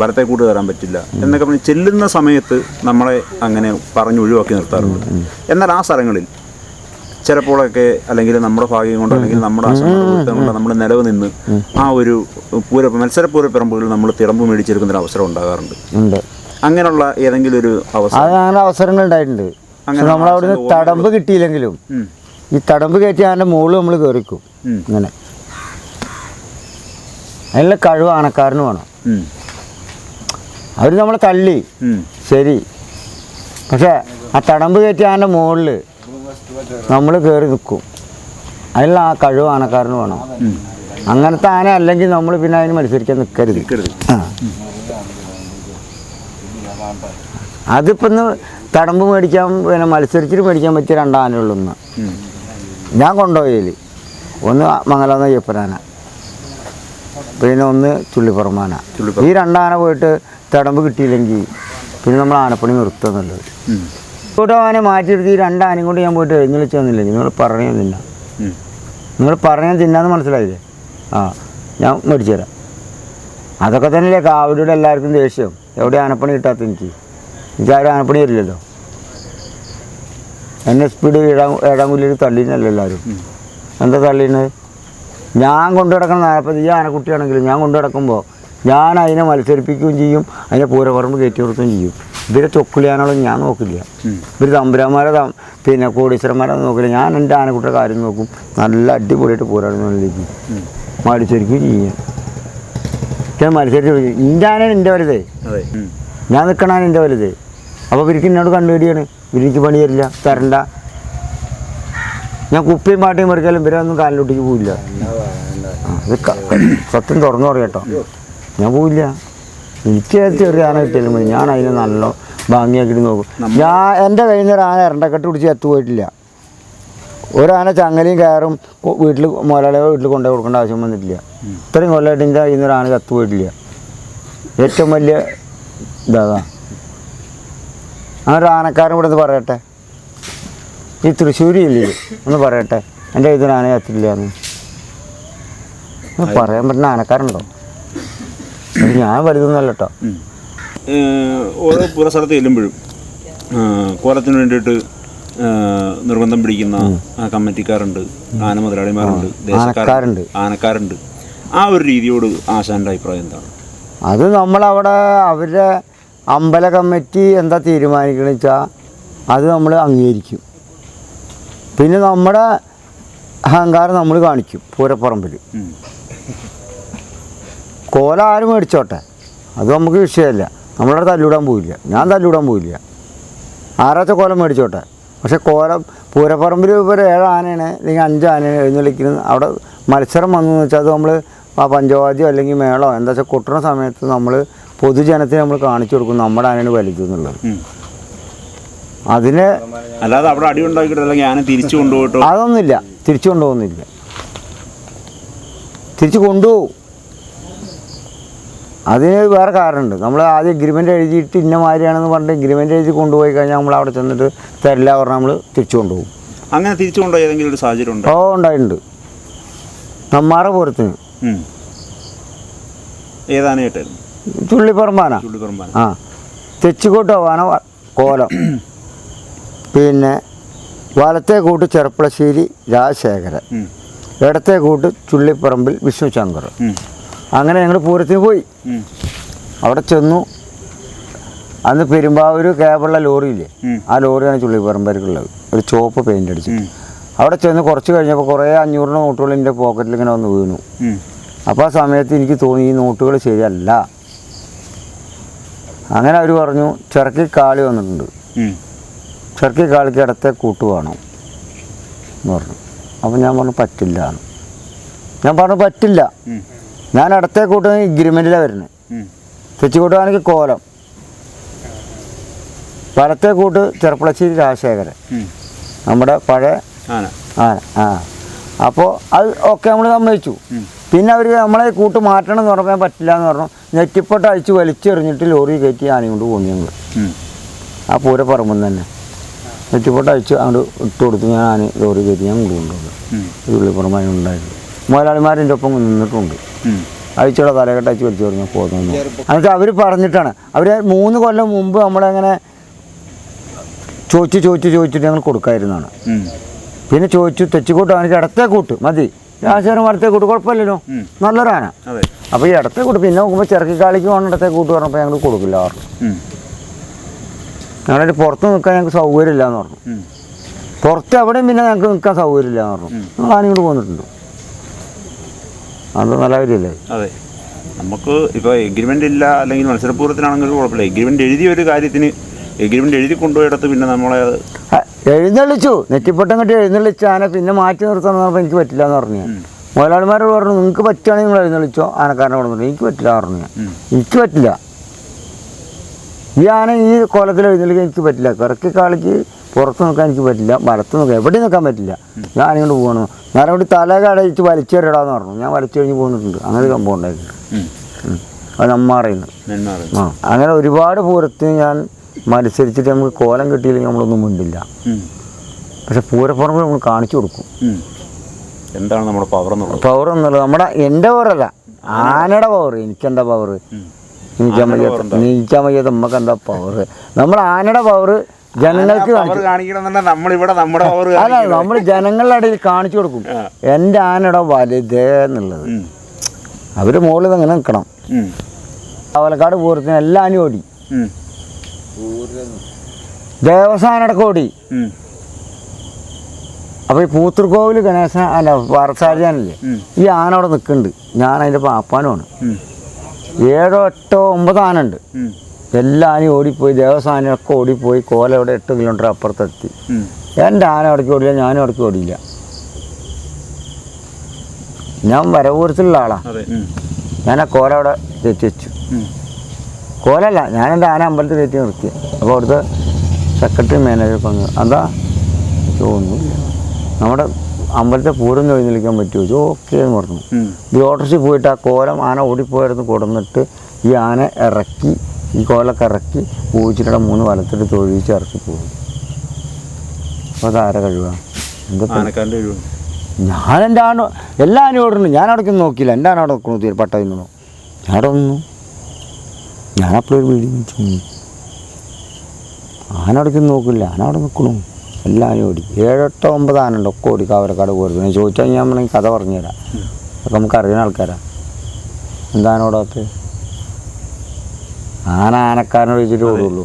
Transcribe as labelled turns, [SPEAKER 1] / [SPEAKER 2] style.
[SPEAKER 1] വലത്തെ കൂട്ട് കയറാൻ പറ്റില്ല എന്നൊക്കെ പറഞ്ഞ് ചെല്ലുന്ന സമയത്ത് നമ്മളെ അങ്ങനെ പറഞ്ഞ് ഒഴിവാക്കി നിർത്താറുണ്ട്. എന്നാൽ ആ സ്ഥലങ്ങളിൽ ചിലപ്പോഴൊക്കെ അല്ലെങ്കിൽ നമ്മുടെ ഭാഗ്യം കൊണ്ടോ അല്ലെങ്കിൽ നമ്മുടെ കൊണ്ടോ നമ്മൾ നിലവ് നിന്ന് ആ ഒരു പൂര മത്സരപൂര പറമ്പുകളിൽ നമ്മൾ തിളമ്പ് മേടിച്ചെടുക്കുന്ന ഒരു അവസരം ഉണ്ടാകാറുണ്ട്. അങ്ങനെയുള്ള ഏതെങ്കിലും ഒരു അവസരം?
[SPEAKER 2] അങ്ങനെ അവസരങ്ങൾ ഉണ്ടായിട്ടുണ്ട്. നമ്മൾ അവിടുന്ന് തടമ്പ് കിട്ടിയില്ലെങ്കിലും ഈ തടമ്പ് കയറ്റി അതിന്റെ മുകളിൽ നമ്മൾ കയറിക്കും
[SPEAKER 1] അങ്ങനെ.
[SPEAKER 2] ഇങ്ങനെ അതിനുള്ള കഴിവ് ആനക്കാരന് വേണം. അവർ നമ്മളെ തള്ളി. ശരി. പക്ഷേ ആ തടമ്പ് കയറ്റി അതിന്റെ മുകളിൽ നമ്മൾ കയറി നിൽക്കും അതിനുള്ള ആ കഴിവ് ആനക്കാരന് വേണം. അങ്ങനത്തെ ആന അല്ലെങ്കിൽ നമ്മൾ പിന്നെ അതിന് മത്സരിക്കാൻ നിൽക്കരുത് അതിപ്പോ. അതിപ്പോൾ ഇന്ന് തടമ്പ് മേടിക്കാൻ പിന്നെ മത്സരിച്ചിട്ട് മേടിക്കാൻ പറ്റിയ രണ്ടാനയുള്ളൂ ഇന്ന്. ഞാൻ കൊണ്ടുപോയതിൽ ഒന്ന് മംഗലാന്ന് അയ്യപ്പനാന. പിന്നെ ഒന്ന് ചുള്ളിപ്പുറമാന ഈ രണ്ടാന പോയിട്ട് തടമ്പ് കിട്ടിയില്ലെങ്കിൽ പിന്നെ നമ്മൾ ആനപ്പണി നിർത്തുക എന്നുള്ളത്. ഇങ്ങോട്ട് ആന മാറ്റിയെടുത്ത് ഈ രണ്ടാനയും കൊണ്ട് ഞാൻ പോയിട്ട് എഴുന്നള്ളിച്ച് തന്നില്ല നിങ്ങൾ പറഞ്ഞു തിന്നാ. നിങ്ങൾ പറഞ്ഞാൽ തിന്നാന്ന് മനസ്സിലായില്ലേ? ആ ഞാൻ മേടിച്ചു തരാം. അതൊക്കെ തന്നെയല്ലേ കാവടിയുടെ എല്ലാവർക്കും ദേഷ്യം. എവിടെ ആനപ്പണി കിട്ടാത്ത എനിക്ക്? എനിക്ക് ആരും ആനപ്പണി തരില്ലല്ലോ. എന്നെ സ്പീഡ് ഏഴാം ഏഴാം തള്ളീനല്ലോ എല്ലാവരും. എന്താ തള്ളീനത് ഞാൻ കൊണ്ടു നടക്കണം നാൽപ്പത് ഈ ആനക്കുട്ടിയാണെങ്കിലും ഞാൻ കൊണ്ടു കിടക്കുമ്പോൾ ഞാൻ അതിനെ മത്സരിപ്പിക്കുകയും ചെയ്യും. അതിനെ പൂരപ്പറമ്പ് കയറ്റി കൊടുക്കുകയും ചെയ്യും. ഇവരെ ചൊക്കിളിയാനുള്ള ഞാൻ നോക്കില്ല. ഇവർ തമ്പുരാന്മാരെ പിന്നെ കോടീശ്വരന്മാരെ നോക്കില്ല. ഞാൻ എന്റെ ആനക്കുട്ടിയുടെ കാര്യം നോക്കും. നല്ല അടിപൊളിയായിട്ട് പോരാടുന്നതിലേക്ക് മത്സരിക്കുകയും ചെയ്യും. ഞാൻ മത്സരിച്ച് എന്റെ ആന എന്റെ വലുതേ. ഞാൻ നിൽക്കണാണ് എന്റെ വലുത്. അപ്പോൾ ഇവർക്ക് എന്നോട് കണ്ടുപിടിയാണ്. ഇവർക്ക് പണി തരില്ല. തരണ്ട. ഞാൻ കുപ്പിയും പാട്ടയും പറിക്കാലും ഇവരൊന്നും കാലിലൊട്ടിക്ക് ക- സത്യം തുറന്നു പറയട്ടോ ഞാൻ പോവില്ല. എനിക്ക് ചെറിയ ആന കിട്ടിയാലും മതി. ഞാൻ അതിനെ നല്ല ഭംഗിയാക്കിയിട്ട് നോക്കും. ഞാൻ എന്റെ കയ്യിൽ നിന്ന് ഒരു ആന ഇരണ്ടക്കെട്ട് പിടിച്ച് എത്തുപോയിട്ടില്ല ഒരാന ചങ്ങലയും കയറും വീട്ടിൽ മുതലാളിയെ വീട്ടിൽ കൊണ്ടു കൊടുക്കേണ്ട ആവശ്യം വന്നിട്ടില്ല. ഇത്രയും കൊല്ലമായിട്ട് എന്റെ കയ്യിൽ നിന്ന് ഒരാന ചത്തു പോയിട്ടില്ല. ഏറ്റവും വലിയ ഇതാ ആ ഒരു ആനക്കാരൻ ഇവിടെ പറയട്ടെ. ഈ തൃശ്ശൂരില്ലേ? ഒന്ന് പറയട്ടെ. എന്റെ ഇതിന് ആന ചത്തില്ല എന്ന്. പറയാൻ പറ്റുന്ന ആനക്കാരുണ്ടോ? ഞാൻ വലുതൊന്നുമല്ല കേട്ടോ
[SPEAKER 1] ഓരോ ഏഹ് സ്ഥലത്ത് ചെല്ലുമ്പോഴും കോലത്തിന് വേണ്ടിയിട്ട് നിർബന്ധം പിടിക്കുന്ന കമ്മിറ്റിക്കാരുണ്ട് ആന മുതലാളിമാരുണ്ട്
[SPEAKER 2] ആനക്കാരുണ്ട്.
[SPEAKER 1] ആനക്കാരുണ്ട്. ആ ഒരു രീതിയോട് ആശാന്റെ അഭിപ്രായം എന്താണ്?
[SPEAKER 2] അത് നമ്മളവിടെ അവരുടെ അമ്പല കമ്മിറ്റി എന്താ തീരുമാനിക്കണമെന്ന് വെച്ചാൽ അത് നമ്മൾ അംഗീകരിക്കും. പിന്നെ നമ്മുടെ അഹങ്കാരം നമ്മൾ കാണിക്കും പൂരപ്പറമ്പിൽ. കോല ആരും മേടിച്ചോട്ടെ. അത് നമുക്ക് വിഷയമല്ല. നമ്മളവിടെ തല്ലിവിടാൻ പോയില്ല ഞാൻ തല്ലിവിടാൻ പോയില്ല ആരാച്ച കോലം മേടിച്ചോട്ടെ. പക്ഷെ കോലം പൂരപ്പറമ്പിൽ ഇപ്പോൾ ഏഴ് ആനയാണ് അല്ലെങ്കിൽ അഞ്ച് ആനയാണ് എഴുന്നള്ളിക്കുന്നത്. അവിടെ മത്സരം വന്നു വെച്ചാൽ അത് നമ്മൾ ആ പഞ്ചവാദ്യം അല്ലെങ്കിൽ മേളോ എന്താ വെച്ചാൽ കൊട്ടുന്ന സമയത്ത് നമ്മൾ പൊതുജനത്തിന് നമ്മൾ കാണിച്ചു കൊടുക്കും നമ്മുടെ ആനയാണ് വലുത് എന്നുള്ളത്. അതിനെ
[SPEAKER 1] അല്ലാതെ അവിടെ അടി ഉണ്ടാക്കിയിട്ട് അല്ലെങ്കിൽ ആന തിരിച്ചു കൊണ്ടുപോയിട്ടോ?
[SPEAKER 2] അതൊന്നുമില്ല. തിരിച്ചു കൊണ്ടുപോകുന്നില്ല. തിരിച്ചു കൊണ്ടുപോകും. അതിന് വേറെ കാരണമുണ്ട്. നമ്മൾ ആദ്യം എഗ്രിമെന്റ് എഴുതിയിട്ട് ഇന്ന മാതിരിയാണെന്ന് പറഞ്ഞിട്ട് എഗ്രിമെന്റ് എഴുതി കൊണ്ടുപോയി കഴിഞ്ഞാൽ നമ്മൾ അവിടെ ചെന്നിട്ട് തരില്ല പറഞ്ഞാൽ നമ്മൾ തിരിച്ചു കൊണ്ടുപോകും.
[SPEAKER 1] അങ്ങനെ തിരിച്ചു കൊണ്ടുപോയി ഏതെങ്കിലും ഒരു സാഹചര്യം ഉണ്ടോ?
[SPEAKER 2] ഓ ഉണ്ടായിട്ടുണ്ട്. നമ്മാറ
[SPEAKER 1] പുറത്തിന് ഏതാനായിട്ടായിരുന്നു
[SPEAKER 2] ചുള്ളിപ്പറമ്പാനാ
[SPEAKER 1] ചുള്ളിപ്പറമ്പാന
[SPEAKER 2] ആ. തെച്ചിക്കോട്ട് പോവാന കോലം. പിന്നെ വലത്തെ കൂട്ട് ചെറുപ്പളശ്ശേരി രാജശേഖരൻ. ഇടത്തെ കൂട്ട് ചുള്ളിപ്പറമ്പിൽ വിഷ്ണു ശങ്കർ. അങ്ങനെ ഞങ്ങൾ പൂരത്തിന് പോയി. അവിടെ ചെന്നു. അന്ന് പെരുമ്പാവൂർ കേബിളുള്ള ലോറിയില്ലേ. ആ ലോറിയാണ് ചുള്ളിപ്പറമ്പേർക്കുള്ളത് ഒരു ചുവപ്പ് പെയിന്റ് അടിച്ച് അവിടെ ചെന്ന് കുറച്ച് കഴിഞ്ഞപ്പോൾ കുറേ അഞ്ഞൂറിന് നോട്ടുകൾ എന്റെ പോക്കറ്റിൽ ഇങ്ങനെ വന്ന് വീണു. അപ്പോൾ ആ സമയത്ത് എനിക്ക് തോന്നി ഈ നോട്ടുകൾ ശരിയല്ല. അങ്ങനെ അവർ പറഞ്ഞു ചിറക്കി കാളി വന്നിട്ടുണ്ട്. ചിറക്കി കാളിക്ക് ഇടത്തെ കൂട്ട് വേണം. എന്ന് പറഞ്ഞു. അപ്പോൾ ഞാൻ പറഞ്ഞു പറ്റില്ല. ഞാൻ പറഞ്ഞു പറ്റില്ല. ഞാൻ അടുത്ത കൂട്ട് ഇഗ്രിമെന്റിലാണ് വരുന്നത്
[SPEAKER 1] ഉം.
[SPEAKER 2] തെച്ചിക്കോട്ടുകാർക്ക് കോലം. വലത്തെ കൂട്ട് ചെറുപ്പളശ്ശേരി രാജശേഖരൻ. നമ്മുടെ പഴയ
[SPEAKER 1] ആന.
[SPEAKER 2] ആ ആ. അപ്പോൾ അത് ഒക്കെ നമ്മൾ സമ്മതിച്ചു. പിന്നെ അവർ നമ്മളെ കൂട്ട് മാറ്റണം എന്ന് പറഞ്ഞാൽ പറ്റില്ല എന്ന് പറഞ്ഞു. നെറ്റിപ്പൊട്ട് അഴിച്ച് വലിച്ചെറിഞ്ഞിട്ട് ലോറി കയറ്റി ആനയും കൊണ്ട് പോന്നു ഞങ്ങൾ ആ പൂര പറമ്പം തന്നെ. നെറ്റിപ്പൊട്ട് അഴിച്ച് അങ്ങോട്ട് ഇട്ട് കൊടുത്ത് ഞാൻ ആന ലോറി കയറ്റി ഞാൻ
[SPEAKER 1] കൊണ്ടുപോകുന്നുണ്ട്.
[SPEAKER 2] ഉള്ളിപ്പുറമായി ഉണ്ടായിരുന്നു മുതലാളിമാരിന്റെ ഒപ്പം നിന്നിട്ടുണ്ട്.
[SPEAKER 1] ഉം.
[SPEAKER 2] അഴിച്ചോടെ തലകെട്ട് അയച്ച് വലിച്ചു പറഞ്ഞു പോകുന്നു എന്നിട്ട് അവർ പറഞ്ഞിട്ടാണ്. അവർ മൂന്ന് കൊല്ലം മുമ്പ് നമ്മളങ്ങനെ ചോദിച്ച് ചോദിച്ച് ചോദിച്ചിട്ട് ഞങ്ങൾ
[SPEAKER 1] കൊടുക്കായിരുന്നാണ്.
[SPEAKER 2] പിന്നെ ചോദിച്ചു തെച്ചിക്കൂട്ട് ആണെങ്കിൽ ഇടത്തേ കൂട്ട് മതി. ആശാരം വലത്തേ കൂട്ട് കുഴപ്പമില്ലല്ലോ. നല്ലൊരാന അപ്പോൾ ഈ ഇടത്തേ കൂട്ട് പിന്നെ നോക്കുമ്പോൾ ചെറുക്കിക്കാളിക്ക് വേണം ഇടത്തേ കൂട്ട് പറഞ്ഞപ്പോൾ ഞങ്ങൾ കൊടുക്കില്ല പറഞ്ഞു. ഞങ്ങളുടെ പുറത്ത് നിൽക്കാൻ ഞങ്ങൾക്ക് സൗകര്യമില്ല എന്ന് പറഞ്ഞു പുറത്ത് എവിടെയും പിന്നെ ഞങ്ങൾക്ക് നിൽക്കാൻ സൗകര്യമില്ല എന്ന് പറഞ്ഞു ഞങ്ങൾ ആനയോട് പോന്നിട്ടുണ്ട്. അത് നല്ല കാര്യമല്ലേ
[SPEAKER 1] അതെ. നമുക്ക് ഇപ്പോൾ എഗ്രിമെന്റ് ഇല്ല അല്ലെങ്കിൽ മത്സരപൂർവത്തിനാണെങ്കിൽ കുഴപ്പമില്ല. എഗ്രിമെന്റ് എഴുതിയ ഒരു കാര്യത്തിന് എഗ്രിമെന്റ് എഴുതി കൊണ്ടുപോയിടത്ത് പിന്നെ നമ്മളെ
[SPEAKER 2] എഴുന്നള്ളിച്ചു. നെറ്റിപ്പൊട്ടം കെട്ടി എഴുന്നള്ളിച്ച്. ആന പിന്നെ മാറ്റി നിർത്താന്ന് പറഞ്ഞപ്പോൾ എനിക്ക് പറ്റില്ല എന്ന് പറഞ്ഞു മുതലാളിമാരോട് പറഞ്ഞു നിങ്ങൾക്ക് പറ്റുകയാണെങ്കിൽ നിങ്ങൾ എഴുന്നള്ളിച്ചോ? ആനക്കാരനെ കൊണ്ടു എനിക്ക് പറ്റില്ല എന്ന് പറഞ്ഞു എനിക്ക് പറ്റില്ല. ഈ ആന ഈ കോലത്തിൽ എഴുന്നള്ളിക്കാൻ എനിക്ക് പറ്റില്ല. കിറക്കി കാളിക്ക് പുറത്ത് നോക്കാൻ എനിക്ക് പറ്റില്ല വലത്ത് നോക്കാൻ എവിടെ നിൽക്കാൻ പറ്റില്ല. ഞാൻ ഇങ്ങോട്ട് പോകണം ഞാൻ അവിടെ തല കടയിച്ച് വലിച്ചെറിയടാന്ന് പറഞ്ഞു. ഞാൻ വലിച്ചു കഴിഞ്ഞ് പോന്നിട്ടുണ്ട്. അങ്ങനെ സംഭവം ഉണ്ടായിട്ടുണ്ട്. അത് നമ്മ അറിയുന്നത് ആ. അങ്ങനെ ഒരുപാട് പൂരത്തിന് ഞാൻ മത്സരിച്ചിട്ട് നമുക്ക് കോലം കിട്ടിയില്ലെങ്കിൽ നമ്മളൊന്നും മിണ്ടില്ല. പക്ഷെ പൂരപ്പുറമ്പ് നമ്മൾ കാണിച്ചു കൊടുക്കും.
[SPEAKER 1] എന്താണ് നമ്മുടെ പവർ എന്നുള്ളത്?
[SPEAKER 2] പവർ എന്നുള്ളത് നമ്മുടെ എന്റെ പവറല്ല ആനയുടെ പവർ എനിക്കെന്താ പവർ. നീക്കാൻ വയ്യാത്ത നീക്കാൻ വയ്യാത്ത നമുക്ക് എന്താ? പവർ നമ്മൾ ആനയുടെ പവർ ജനങ്ങൾക്ക് അല്ല നമ്മൾ ജനങ്ങളുടെ ഇടയിൽ കാണിച്ചു കൊടുക്കും. എന്റെ ആനയുടെ വലുതേ എന്നുള്ളത്. അവർ മുകളിൽ അങ്ങനെ നിൽക്കണം. പാലക്കാട് പൂരത്തിന് എല്ലാ ആനയും ഓടി. ദേവസ്ഥാനടക്കം ഓടി. അപ്പോൾ ഈ പൂത്തൃക്കോവിൽ ഗണേശ അല്ല പാറസാരിയാനല്ലേ ഈ ആന അവിടെ നിൽക്കുന്നുണ്ട്. ഞാൻ അതിന്റെ പാപ്പാനുമാണ്. ഏഴോ എട്ടോ ഒമ്പത് ആന ഉണ്ട് എല്ലാ ആനയും ഓടിപ്പോയി ദേവസാനൊക്കെ ഓടിപ്പോയി കോല ഇവിടെ എട്ട് കിലോമീറ്റർ അപ്പുറത്തെത്തി. എന്റെ ആന അവിടേക്ക് ഓടില്ല ഞാനും അവിടേക്ക് ഓടിയില്ല. ഞാൻ വരവൂരത്തിലുള്ള ആളാണ് ഞാൻ ആ കോല അവിടെ തെറ്റി വെച്ചു. കോലല്ല ഞാൻ എന്റെ ആന അമ്പലത്തിൽ തെറ്റി നിർത്തി. അപ്പോൾ അവിടുത്തെ സെക്രട്ടറി മാനേജർ പറഞ്ഞു അതാ തോന്നുന്നു. നമ്മുടെ അമ്പലത്തെ പൂരം കഴിഞ്ഞിരിക്കാൻ പറ്റുമോ? ഓക്കെ എന്ന് പറഞ്ഞു. ഈ ഓട്ടോറിച്ച് പോയിട്ട് ആ കോലം ആന ഓടിപ്പോയിരുന്നു കൊടുന്നിട്ട് ഈ ആന ഇറക്കി. ഈ കോലൊക്കെ ഇറക്കി പൂച്ചിട്ട് മൂന്ന് വലത്തിട്ട് തൊഴിച്ച് ഇറക്കി പോകും. അപ്പോൾ അതാര കഴിവാണ് എന്താ ഞാൻ എന്റെ ആണ് എല്ലാ ഓടുന്നു ഞാൻ അവിടേക്കൊന്നും നോക്കിയില്ല. എന്റെ ആന അവിടെ നോക്കുന്നു തീരെ പട്ട നിന്നു ഞാൻ അവിടെ നിന്നു. ഞാൻ അപ്പോഴൊരു ഒരു വീട് ആന നോക്കില്ല. ആന അവിടെ നിൽക്കണു. എല്ലാ ആനയും ഓടി. ഏഴെട്ടോ ഒമ്പത് ആനുണ്ട് ഒക്കെ ഓടി കാവരക്കാട് പോരുന്നു ഞാൻ ചോദിച്ചാൽ ഞാൻ വേണമെങ്കിൽ കഥ പറഞ്ഞുതരാം. അതൊക്കെ നമുക്ക് അറിയുന്ന ആൾക്കാരാ. എന്താ ആന ഓടാത്ത ആന ആനക്കാരനോട് ചോദിച്ചിട്ട് ഓടുള്ളൂ.